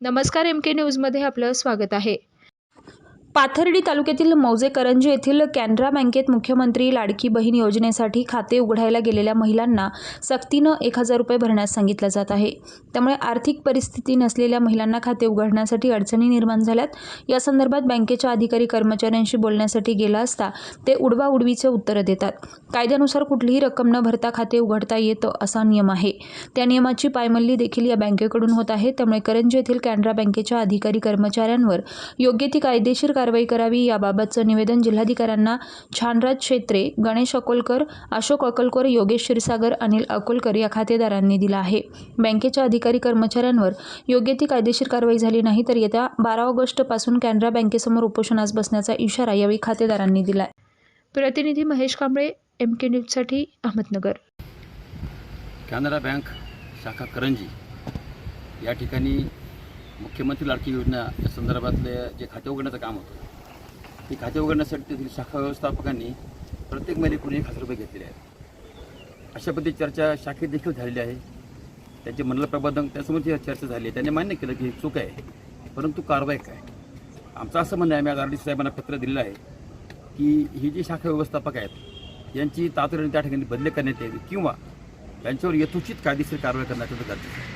नमस्कार एम के न्यूजमध्ये आपलं स्वागत आहे. पाथर्डी तालुक्यातील मौजे करंजी येथील कॅनरा बँकेत मुख्यमंत्री लाडकी बहीण योजनेसाठी खाते उघडायला गेलेल्या महिलांना सक्तीनं एक हजार रुपये भरण्यास सांगितलं जात आहे. त्यामुळे आर्थिक परिस्थिती नसलेल्या महिलांना खाते उघडण्यासाठी अडचणी निर्माण झाल्यात. या संदर्भात बँकेच्या अधिकारी कर्मचाऱ्यांशी बोलण्यासाठी गेला असता ते उडवाउडवीचे उत्तरं देतात. कायद्यानुसार कुठलीही रक्कम न भरता खाते उघडता येतं असा नियम आहे. त्या नियमाची पायमल्ली देखील या बँकेकडून होत आहे. त्यामुळे करंजी येथील कॅनरा बँकेच्या अधिकारी कर्मचाऱ्यांवर योग्य ती कायदेशीर कारवाई करावी याबाबतचं निवेदन जिल्हाधिकाऱ्यांना छानराज क्षेत्रे गणेश अकोलकर अशोक अकोलकर योगेश क्षीरसागर अनिल अकोलकर या खातेदारांनी दिलं आहे. बँकेच्या अधिकारी कर्मचाऱ्यांवर योग्य ती कायदेशीर कारवाई झाली नाही तर येत्या बारा ऑगस्टपासून कॅनरा बँकेसमोर उपोषणास बसण्याचा इशारा यावेळी खातेदारांनी दिला प्रतिनिधी महेश कांबळे एम के न्यूजसाठी अहमदनगर. कॅनरा बँक शाखा करंजी या ठिकाणी मुख्यमंत्री लाडकी योजना या संदर्भातले जे खाते उघडण्याचं काम होतं ते खाते उघडण्यासाठी तेथील शाखा व्यवस्थापकांनी प्रत्येक महिलेकडून एक हजार रुपये घेतलेले आहेत. अशा पद्धती चर्चा शाखेत देखील झालेली आहे. त्यांचे मंडल प्रबंधक त्यासमोर चर्चा झाली आहे त्यांनी मान्य केलं की चूक आहे परंतु कारवाई काय? आमचं असं म्हणणं आहे आम्ही आज आर डी साहेबांना पत्र दिलेलं आहे की ही जी शाखा व्यवस्थापक आहेत यांची तातडीने त्या ठिकाणी बदली करण्यात यावी किंवा त्यांच्यावर यथोचित कायदेशीर कारवाई करण्यात गरजेचं आहे.